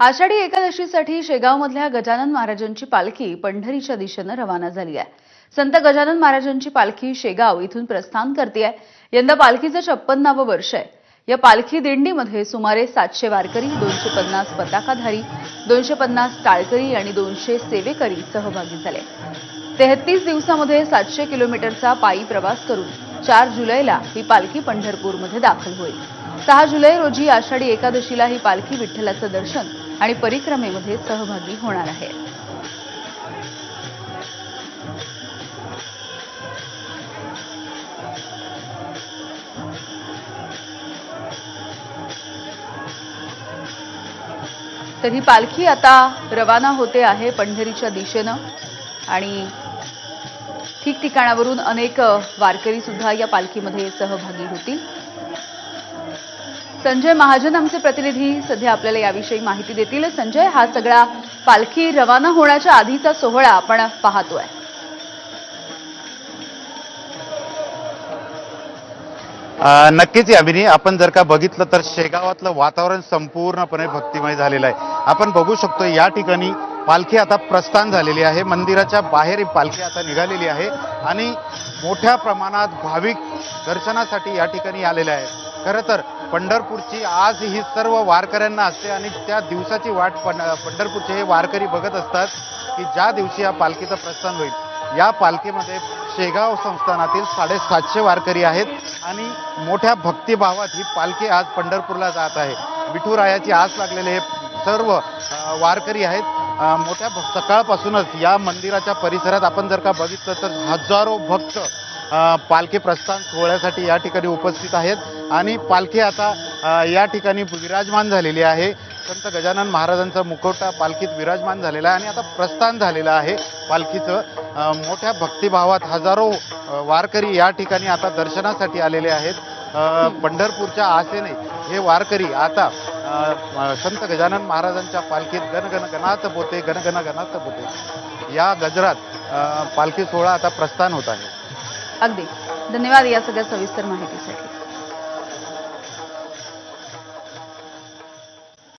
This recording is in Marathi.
आषाढी एकादशीसाठी शेगावमधल्या गजानन महाराजांची पालखी पंढरीच्या दिशेनं रवाना झाली आहे. संत गजानन महाराजांची पालखी शेगाव इथून प्रस्थान करते यंदा पालखीचं छप्पन्नावं वर्ष आहे. या पालखी दिंडीमध्ये सुमारे सातशे वारकरी दोनशे पन्नास पताकाधारी दोनशे पन्नास टाळकरी आणि दोनशे सेवेकरी सहभागी झाले. तेहतीस दिवसामध्ये सातशे किलोमीटरचा पायी प्रवास करून चार जुलैला ही पालखी पंढरपूरमध्ये दाखल होईल. सहा जुलै रोजी आषाढी एकादशीला ही पालखी विठ्ठलाचं दर्शन आणि परिक्रमेमध्ये सहभागी होणार आहे. तर ही पालखी आता रवाना होते आहे पंढरीच्या दिशेनं आणि ठिकठिकाणावरून अनेक वारकरी सुद्धा या पालखीमध्ये सहभागी होतील. संजय महाजन आमचे प्रतिनिधी सध्या आपल्याला याविषयी माहिती देतील. संजय हा सगळा पालखी रवाना होण्याच्या आधीचा सोहळा आपण पाहतोय. नक्कीच यामिनी आपण जर का बघितलं तर शेगावातलं वातावरण संपूर्णपणे भक्तिमय झालेलं आहे. आपण बघू शकतो या ठिकाणी पालखी आता प्रस्थान झालेली आहे. मंदिराच्या बाहेर पालखी आता निघालेली आहे आणि मोठ्या प्रमाणात भाविक दर्शनासाठी या ठिकाणी आलेले आहेत खरं तर पंढरपूरची आज ही सर्व वारकऱ्यांना असते आणि त्या दिवसाची वाट पं- पंढरपूरचे हे वारकरी बघत असतात की ज्या दिवशी या पालखीचं प्रस्थान होईल. या पालखीमध्ये शेगाव संस्थानातील साडेसातशे वारकरी आहेत आणि मोठ्या भक्तिभावात ही पालखी आज पंढरपूरला जात आहे. विठुरायाची आस लागलेले हे सर्व वारकरी आहेत. मोठ्या भ- सकाळपासूनच या मंदिराच्या परिसरात आपण जर का बघितलं तर हजारो भक्त पालखी प्रस्थान सोहळ्यासाठी या ठिकाणी उपस्थित आहेत. आणि पालखी आता या ठिकाणी विराजमान झालेली आहे. संत गजानन महाराजांचा मुखवटा पालखीत विराजमान झालेला आहे आणि आता प्रस्थान झालेलं आहे पालखीचं. मोठ्या भक्तिभावात हजारो वारकरी या ठिकाणी आता दर्शनासाठी आलेले आहेत. पंढरपूरच्या आसेने हे वारकरी आता संत गजानन महाराजांच्या पालखीत गणगण गणात पोते गणगण गणात पोते. या गजरात पालखी सोहळा आता प्रस्थान होत आहे. अगदी. धन्यवाद या सगळ्या सविस्तर माहितीसाठी.